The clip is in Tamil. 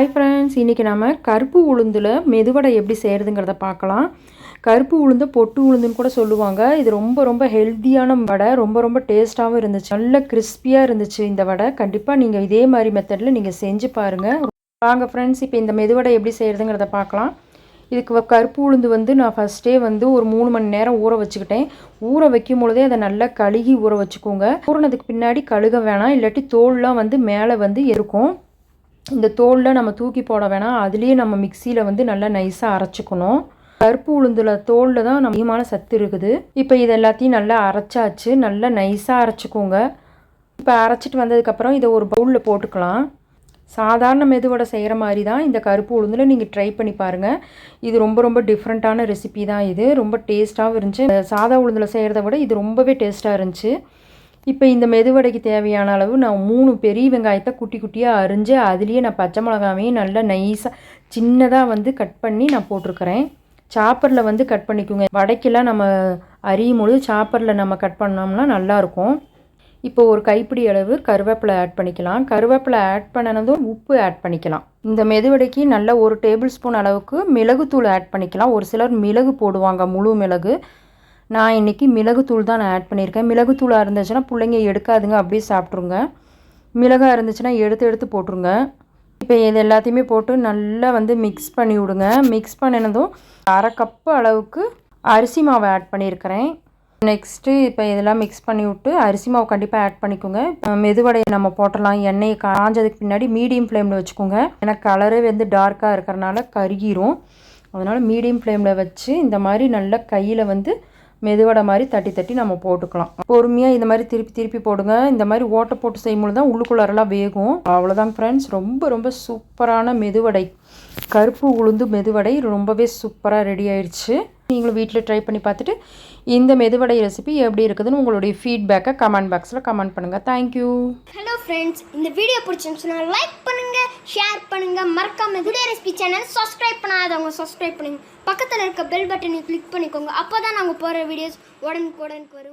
ஹாய் ஃப்ரெண்ட்ஸ் இன்றைக்கி நம்ம கருப்பு உளுந்தில் மெதுவடை எப்படி செய்கிறதுங்கிறத பார்க்கலாம். கருப்பு உளுந்து பொட்டு உளுந்துன்னு கூட சொல்லுவாங்க. இது ரொம்ப ரொம்ப ஹெல்த்தியான வடை. ரொம்ப ரொம்ப டேஸ்ட்டாகவும் இருந்துச்சு. நல்ல கிறிஸ்பியாக இருந்துச்சு இந்த வடை. கண்டிப்பாக நீங்கள் இதே மாதிரி மெத்தடில் நீங்கள் செஞ்சு பாருங்கள் வாங்க ஃப்ரெண்ட்ஸ் இப்போ இந்த மெதுவடை எப்படி செய்கிறதுங்கிறத பார்க்கலாம். இதுக்கு வ- கருப்பு உளுந்து வந்து நான் ஃபஸ்ட்டே வந்து ஒரு மூணு மணி நேரம் ஊற வச்சுக்கிட்டேன். ஊற வைக்கும் பொழுதே அதை நல்லா கழுகி ஊற வச்சுக்கோங்க. ஊறினதுக்கு பின்னாடி கழுக வேணாம். இல்லாட்டி தோல்லாம் வந்து மேலே வந்து இருக்கும் இந்த தோலில் நம்ம தூக்கி போட வேணாம் அதுலேயே நம்ம மிக்சியில் வந்து நல்லா நைஸாக அரைச்சிக்கணும். கருப்பு உளுந்துல தோலில் தான் அதிகமான சத்து இருக்குது. இப்போ இது எல்லாத்தையும் நல்லா அரைச்சாச்சு. நல்லா நைஸாக அரைச்சிக்கோங்க. இப்போ அரைச்சிட்டு வந்ததுக்கப்புறம் இதை ஒரு பவுலில் போட்டுக்கலாம். சாதாரண மெதுவடை செய்கிற மாதிரி தான் இந்த கருப்பு உளுந்தில் நீங்கள் ட்ரை பண்ணி பாருங்கள் இது ரொம்ப ரொம்ப டிஃப்ரெண்ட்டான ரெசிபி தான் இது. ரொம்ப டேஸ்ட்டாகவும் இருந்துச்சு. சாதா உளுந்தில் செய்கிறத விட இது ரொம்பவே டேஸ்ட்டாக இருந்துச்சு. இப்போ இந்த மெதுவடைக்கு தேவையான அளவு நான் மூணு பெரிய வெங்காயத்தை குட்டி குட்டியாக அரிஞ்சு அதுலேயே நான் பச்சை மிளகாவையும் நல்லா நைஸாக சின்னதாக வந்து கட் பண்ணி நான் போட்டிருக்கிறேன். சாப்பரில் வந்து கட் பண்ணிக்கோங்க. வடைக்கெல்லாம் நம்ம அரியும் பொழுது சாப்பரில் நம்ம கட் பண்ணோம்னா நல்லாயிருக்கும் இப்போ ஒரு கைப்பிடி அளவு கருவேப்பிலை ஆட் பண்ணிக்கலாம். கருவேப்பிலை ஆட் பண்ணனதும் உப்பு ஆட் பண்ணிக்கலாம். இந்த மெதுவடைக்கு நல்ல ஒரு டேபிள் ஸ்பூன் அளவுக்கு மிளகுத்தூள் ஆட் பண்ணிக்கலாம். ஒரு சிலர் மிளகு போடுவாங்க முழு மிளகு. நான் இன்றைக்கி மிளகுத்தூள் தான் நான் ஆட் பண்ணியிருக்கேன். மிளகுத்தூளாக இருந்துச்சுன்னா பிள்ளைங்க எடுக்காதுங்க அப்படியே சாப்பிட்ருங்க மிளகாக இருந்துச்சுன்னா எடுத்து எடுத்து போட்டுருங்க. இப்போ இது எல்லாத்தையுமே போட்டு நல்லா வந்து மிக்ஸ் பண்ணி விடுங்க. மிக்ஸ் பண்ணினதும் அரை கப்பு அளவுக்கு அரிசி மாவை ஆட் பண்ணியிருக்கிறேன். நெக்ஸ்ட்டு இப்போ இதெல்லாம் மிக்ஸ் பண்ணி விட்டு அரிசி மாவு கண்டிப்பாக ஆட் பண்ணிக்கோங்க. மெதுவடையை நம்ம போட்டலாம். எண்ணெயை காஞ்சதுக்கு பின்னாடி மீடியம் ஃப்ளேமில் வச்சுக்கோங்க. ஏன்னா கலரே வந்து டார்க்காக இருக்கிறனால கருகிரும். அதனால் மீடியம் ஃப்ளேமில் வச்சு இந்த மாதிரி நல்லா கையில் வந்து மெதுவடை மாதிரி தட்டி தட்டி நம்ம போட்டுக்கலாம். பொறுமையாக இந்த மாதிரி திருப்பி திருப்பி போடுங்க. இந்த மாதிரி ஓட்டை போட்டு செய்யும்போது தான் உள்ளுக்குள்ளாரெல்லாம் வேகும். அவ்வளோதான் ஃப்ரெண்ட்ஸ் ரொம்ப ரொம்ப சூப்பரான மெதுவடை. கருப்பு உளுந்து மெதுவடை ரொம்பவே சூப்பராக ரெடி ஆயிடுச்சு நீங்களும் வீட்டில் ட்ரை பண்ணி பார்த்துட்டு இந்த மெதுவடை ரெசிபி எப்படி இருக்குதுன்னு உங்களுடைய ஃபீட்பேக்கை கமெண்ட் பாக்ஸில் கமெண்ட் பண்ணுங்கள் தேங்க்யூ ஹலோ ஃப்ரெண்ட்ஸ் இந்த வீடியோ பிடிச்சிருந்துச்சுன்னா லைக் பண்ணுங்கள் ஷேர் பண்ணுங்க. மறக்காம வீடியோ ரெசிபி சேனல் சப்ஸ்கிரைப் பண்ணாதவங்க சப்ஸ்கிரைப் பண்ணுங்க. பக்கத்தில் இருக்க பெல் பட்டனை கிளிக் பண்ணிக்கோங்க. அப்போ தான் நாங்கள் போகிற வீடியோஸ் உடனுக்கு உடனுக்கு வரும்.